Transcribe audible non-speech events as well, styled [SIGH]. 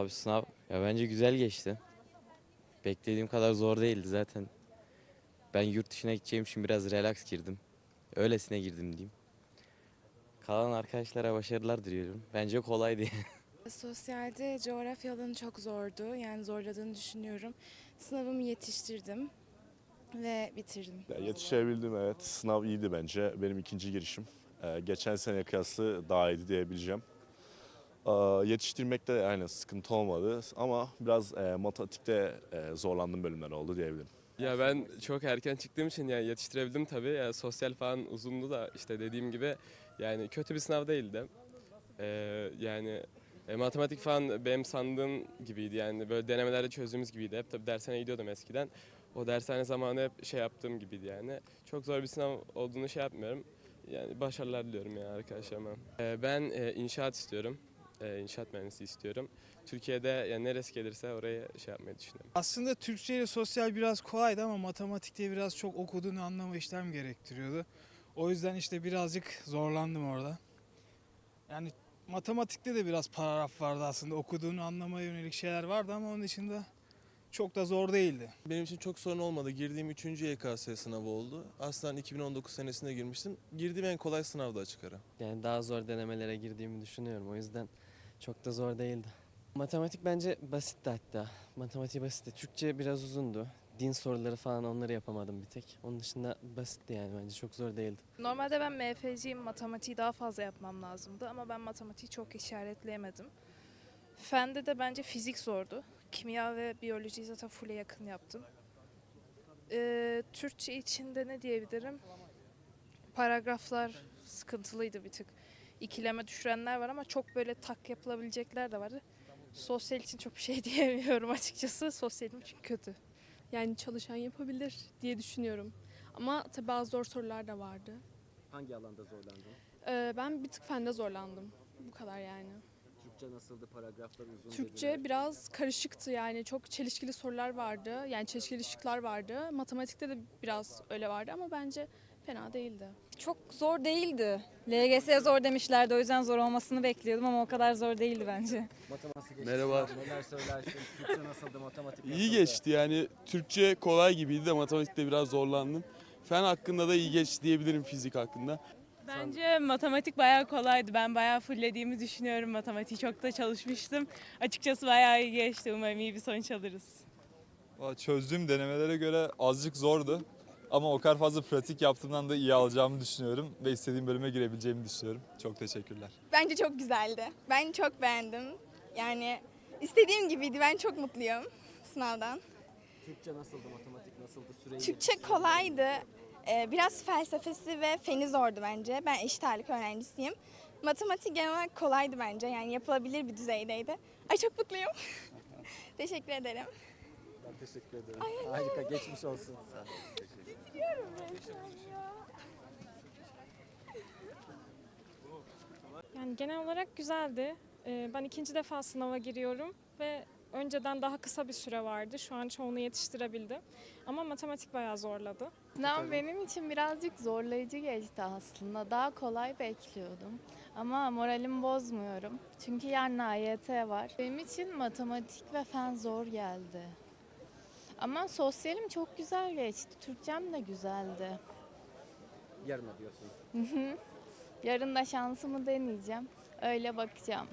Abi sınav ya bence güzel geçti. Beklediğim kadar zor değildi zaten. Ben yurt dışına gideceğim için biraz relax girdim. Öylesine girdim diyeyim. Kalan arkadaşlara başarılar diliyorum. Bence kolaydı. [LAUGHS] Sosyalde coğrafya alanı çok zordu. Yani zorladığını düşünüyorum. Sınavımı yetiştirdim ve bitirdim. Ya yetişebildim evet. Sınav iyiydi bence. Benim ikinci girişim. Ee, geçen sene kıyası daha iyiydi diyebileceğim. Yetiştirmekte de aynı sıkıntı olmadı ama biraz e, matematikte e, zorlandığım bölümler oldu diyebilirim. Ya ben çok erken çıktığım için yani yetiştirebildim tabii. Yani sosyal falan uzundu da işte dediğim gibi yani kötü bir sınav değildi. Ee, yani e, matematik falan benim sandığım gibiydi yani böyle denemelerde çözdüğümüz gibiydi. Hep tabii dershane gidiyordum eskiden. O dershane zamanı hep şey yaptığım gibiydi yani. Çok zor bir sınav olduğunu şey yapmıyorum. Yani başarılar diliyorum yani arkadaşlarıma. Ee, ben e, inşaat istiyorum. Ee, inşaat mühendisi istiyorum. Türkiye'de yani neresi gelirse oraya şey yapmayı düşünüyorum. Aslında Türkçe ile sosyal biraz kolaydı ama matematikte biraz çok okuduğunu anlama işlem gerektiriyordu. O yüzden işte birazcık zorlandım orada. Yani matematikte de biraz paragraf vardı aslında. Okuduğunu anlamaya yönelik şeyler vardı ama onun dışında çok da zor değildi. Benim için çok sorun olmadı. Girdiğim 3. YKS sınavı oldu. Aslında 2019 senesinde girmiştim. Girdiğim en kolay sınavda açık ara. Yani daha zor denemelere girdiğimi düşünüyorum. O yüzden çok da zor değildi. Matematik bence basitti hatta. Matematiği basitti. Türkçe biraz uzundu. Din soruları falan onları yapamadım bir tek. Onun dışında basitti yani bence çok zor değildi. Normalde ben MFC'yim, matematiği daha fazla yapmam lazımdı ama ben matematiği çok işaretleyemedim. Fende de bence fizik zordu. Kimya ve biyolojiyi zaten full'e yakın yaptım. Ee, Türkçe içinde ne diyebilirim? Paragraflar sıkıntılıydı bir tık. İkileme düşürenler var ama çok böyle tak yapılabilecekler de vardı. Sosyal için çok bir şey [LAUGHS] diyemiyorum açıkçası. Sosyalim çünkü kötü. Yani çalışan yapabilir diye düşünüyorum. Ama tabii bazı zor sorular da vardı. Hangi alanda zorlandın? Ee, ben bir tık fende zorlandım. Bu kadar yani. Türkçe nasıldı? Paragraflar uzun Türkçe biraz karışıktı yani çok çelişkili sorular vardı. Yani çelişkili şıklar vardı. Matematikte de biraz öyle vardı ama bence fena değildi. Çok zor değildi. LGS zor demişlerdi o yüzden zor olmasını bekliyordum ama o kadar zor değildi bence. Merhaba. Neler söylersin? Türkçe nasıldı? Matematik İyi geçti yani Türkçe kolay gibiydi de matematikte biraz zorlandım. Fen hakkında da iyi geçti diyebilirim fizik hakkında. Bence matematik bayağı kolaydı. Ben bayağı fullediğimi düşünüyorum matematiği. Çok da çalışmıştım. Açıkçası bayağı iyi geçti. Umarım iyi bir sonuç alırız. Çözdüğüm denemelere göre azıcık zordu. Ama o kadar fazla pratik yaptığımdan da iyi alacağımı düşünüyorum ve istediğim bölüme girebileceğimi düşünüyorum. Çok teşekkürler. Bence çok güzeldi. Ben çok beğendim. Yani istediğim gibiydi. Ben çok mutluyum sınavdan. Türkçe nasıldı? Matematik nasıldı? Süreyi Türkçe kolaydı. Ee, biraz felsefesi ve feni zordu bence. Ben eşit ağırlık öğrencisiyim. Matematik genel olarak kolaydı bence. Yani yapılabilir bir düzeydeydi. Ay çok mutluyum. [LAUGHS] Teşekkür ederim. Ben teşekkür ederim. Harika. Geçmiş olsun. [LAUGHS] Yani genel olarak güzeldi. Ee, ben ikinci defa sınava giriyorum ve önceden daha kısa bir süre vardı. Şu an çoğunu yetiştirebildim. Ama matematik bayağı zorladı. Sınav benim için birazcık zorlayıcı geçti aslında. Daha kolay bekliyordum. Ama moralimi bozmuyorum. Çünkü yarın AYT var. Benim için matematik ve fen zor geldi. Ama sosyalim çok güzel geçti. Türkçem de güzeldi. Yarın diyorsun. Yarın da şansımı deneyeceğim. Öyle bakacağım.